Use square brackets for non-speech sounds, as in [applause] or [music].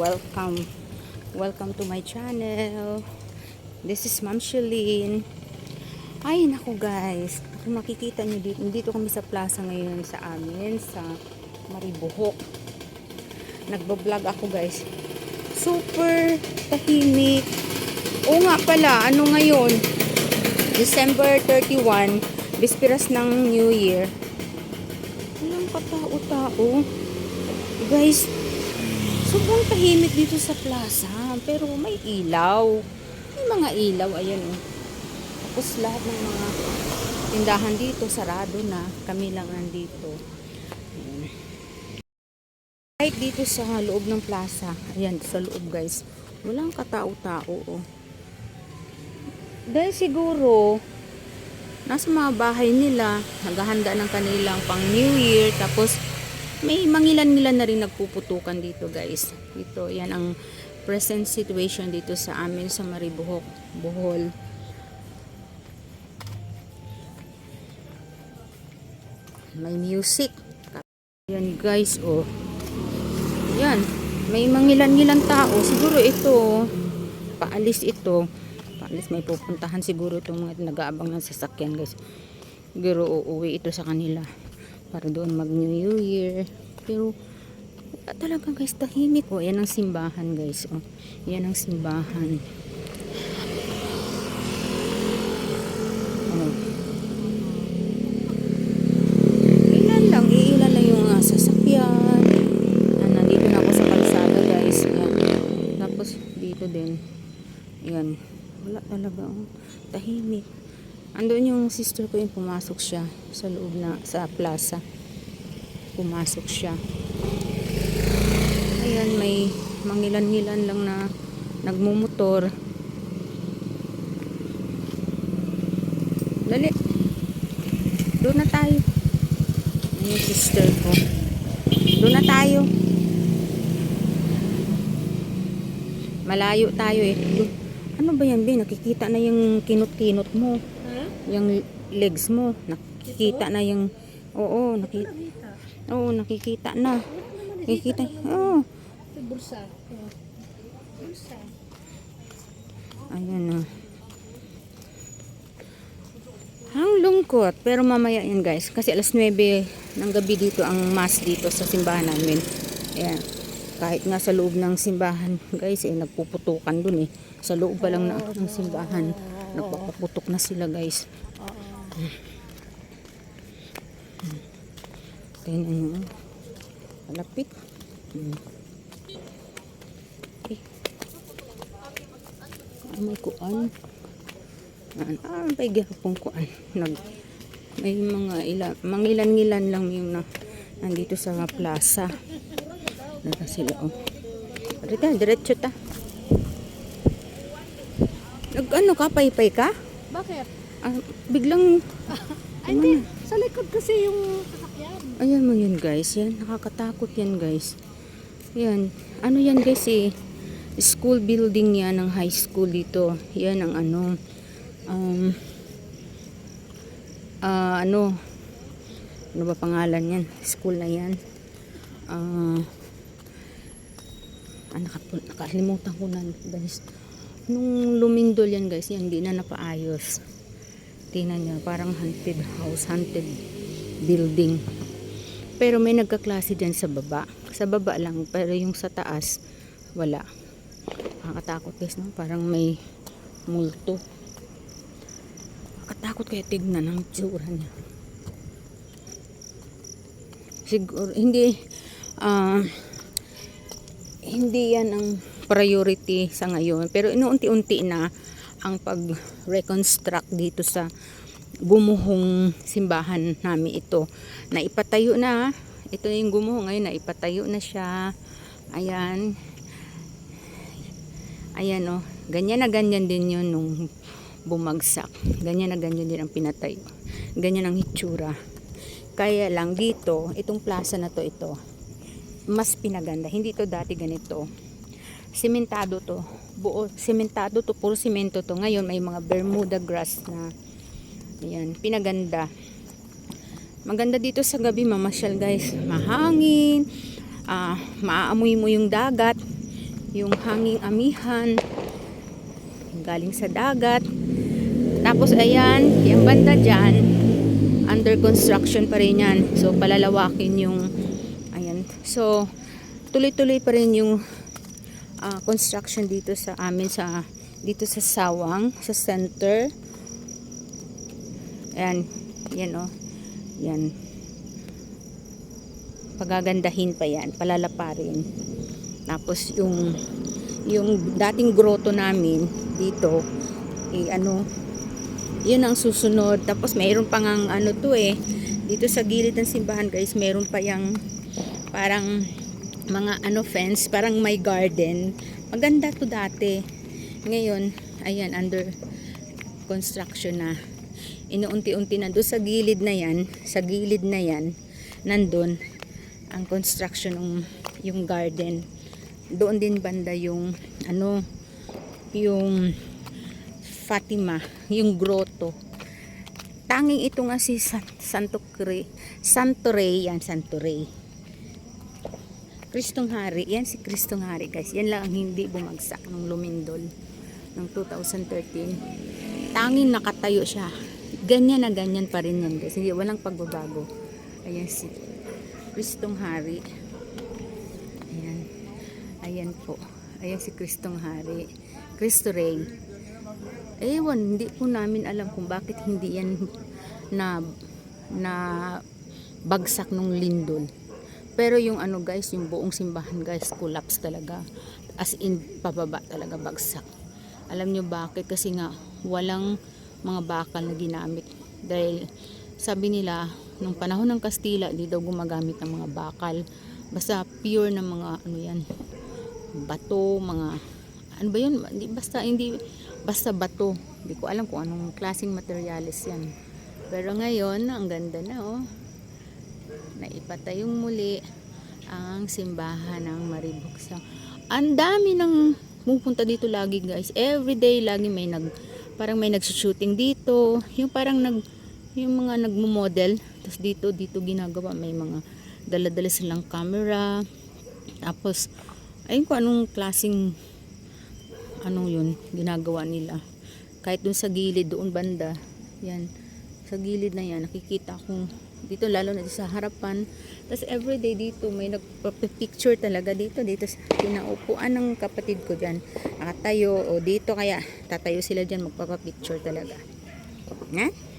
Welcome! Welcome to my channel. This is Ma'am Shalene. Ay, naku guys. Kung makikita nyo dito, dito kami sa plaza ngayon sa amin, sa Maribohok. Nagbablog ako guys. Super tahimik. Oo nga pala, ano ngayon? December 31, bispiras ng New Year. Walang katao-tao. Guys, sobrang tahimik dito sa plaza. Pero may ilaw. May mga ilaw, ayan oh. Tapos lahat ng mga tindahan dito, sarado na. Kami lang nandito. Ayan. Kahit dito sa loob ng plaza, ayan, sa loob guys, walang katao-tao oh. Dahil siguro, nasa mga bahay nila, naghahanda ng kanilang pang New Year, tapos may mangilan-ngilan na rin nagpuputukan dito guys. Dito, yan ang present situation dito sa amin sa Maribohok, Bohol. May music. Yan guys, oh. Yan. May mangilan-ngilan tao. Siguro ito, paalis ito. Paalis may pupuntahan siguro itong mga nag-aabang ng sasakyan guys. Siguro uuwi ito sa kanila para doon mag New Year. Pero talaga guys, tahimik. Oh, yan ang simbahan guys. Oh, yan ang simbahan. Oh. Ilan lang, iilan yung uh, sasakyan. Ah, nandito na ako sa kalsada guys. Tapos dito din. Yan. Wala talaga. Oh. Tahimik. Andun yung sister ko yung pumasok siya sa loob na, sa plaza. Pumasok siya. Ayan, may mangilan-ngilan lang na nagmumotor. Dali. Doon na tayo. Ayan yung sister ko. Doon na tayo. Malayo tayo eh. Ano ba yan, Bin? Nakikita na yung kinot-kinot mo. Yung legs mo. Nakikita na yung... Oo, nakita. Oo, nakikita na. Nakikita. Oo. Oh. Bulsa. Ayan na. Ang lungkot. Pero mamaya yan guys. Kasi alas 9 ng gabi dito ang mass dito sa simbahan namin. Ayan. Kahit nga sa loob ng simbahan guys eh nagpuputukan dun eh. Sa loob pa lang na, ng simbahan. Nagpapaputok na sila guys. Tingnan nyo. oh. Malapit. Hmm. Eh. Ah, may kuan. Ah, may gihapong kuan. Nag, may mga ila, mangilan-ngilan lang yung na, nandito sa plaza. Naka sila, oh. Rita, diretso ta. Nag, ano ka, paypay ka? Bakit? Ah, biglang, [laughs] Ay, hindi. Sa likod kasi yung sasakyan. ayan mo yun guys, yan, nakakatakot yan guys. Yan, ano yan guys eh, school building yan ng high school dito. Yan ang ano, um, ah, ano, ano ba pangalan yan? School na yan. Ah, ah nakapun, nakalimutan ko na guys. Nung lumindol yan guys, yan, hindi na napaayos. Tingnan nyo, parang haunted house, haunted building. Pero may nagkaklase dyan sa baba. Sa baba lang, pero yung sa taas, wala. Nakakatakot guys, no? Parang may multo. Nakakatakot kaya tignan ang tsura niya. Siguro, hindi, ah, hindi yan ang priority sa ngayon. Pero inuunti-unti na ang pag-reconstruct dito sa gumuhong simbahan namin ito. Naipatayo na. Ito yung gumuho ngayon. Naipatayo na siya. Ayan. Ayan o. Oh. Ganyan na ganyan din yun nung bumagsak. Ganyan na ganyan din ang pinatayo. Ganyan ang hitsura. Kaya lang dito, itong plaza na to ito, mas pinaganda. Hindi to dati ganito. Sementado to. Buo, sementado to. Puro semento to. Ngayon may mga Bermuda grass na Ayan, pinaganda. Maganda dito sa gabi mamasyal guys. Mahangin. Ah, maaamoy mo yung dagat. Yung hanging amihan. Galing sa dagat. Tapos ayan, yung banda dyan, under construction pa rin yan. So palalawakin yung. So, tuloy-tuloy pa rin yung ah, construction dito sa amin sa dito sa Sawang, sa center. Ayan, yan oh. Yan. Pagagandahin pa yan, palalaparin. Tapos yung yung dating grotto namin dito, eh ano, yun ang susunod. Tapos mayroon pang ang ano to eh, dito sa gilid ng simbahan guys, mayroon pa yung parang mga ano fence, parang may garden. Maganda to dati. Ngayon, ayan, under construction na. Inuunti-unti na doon sa gilid na yan, sa gilid na yan, nandun ang construction ng yung garden. Doon din banda yung ano, yung Fatima, yung grotto. Tanging ito nga si San- Santo Cre, Santo Rey, yan Santo Rey. Kristong Hari, yan si Kristong Hari guys. Yan lang ang hindi bumagsak nung lumindol ng 2013. Tanging nakatayo siya. Ganyan na ganyan pa rin yan guys. Hindi, walang pagbabago. Ayan si Kristong Hari. Ayan. Ayan po. Ayan si Kristong Hari. Cristo Rey. Ewan, hindi po namin alam kung bakit hindi yan na na bagsak nung lindol. Pero yung ano guys, yung buong simbahan guys, collapse talaga. As in, pababa talaga bagsak. Alam nyo bakit? Kasi nga, walang mga bakal na ginamit. Dahil, sabi nila, nung panahon ng Kastila, hindi daw gumagamit ng mga bakal. Basta pure na mga, ano yan, bato, mga, ano ba yun? Hindi, basta, hindi, basta bato. Hindi ko alam kung anong klaseng materialis yan. Pero ngayon, ang ganda na, oh naipatayong muli ang simbahan ng Maribuksa. Ang dami ng pupunta dito lagi guys. Every day lagi may nag parang may nagsushooting dito. Yung parang nag yung mga nagmo-model. Tapos dito dito ginagawa may mga dala-dala silang camera. Tapos ayun ko anong klaseng ano yun ginagawa nila. Kahit dun sa gilid doon banda. Yan. Sa gilid na yan nakikita kong dito lalo na sa harapan. Tapos everyday dito may nagpa-picture talaga dito dito sa pinaupuan ng kapatid ko dyan. Nakatayo o dito kaya tatayo sila dyan magpapapicture talaga. Ha?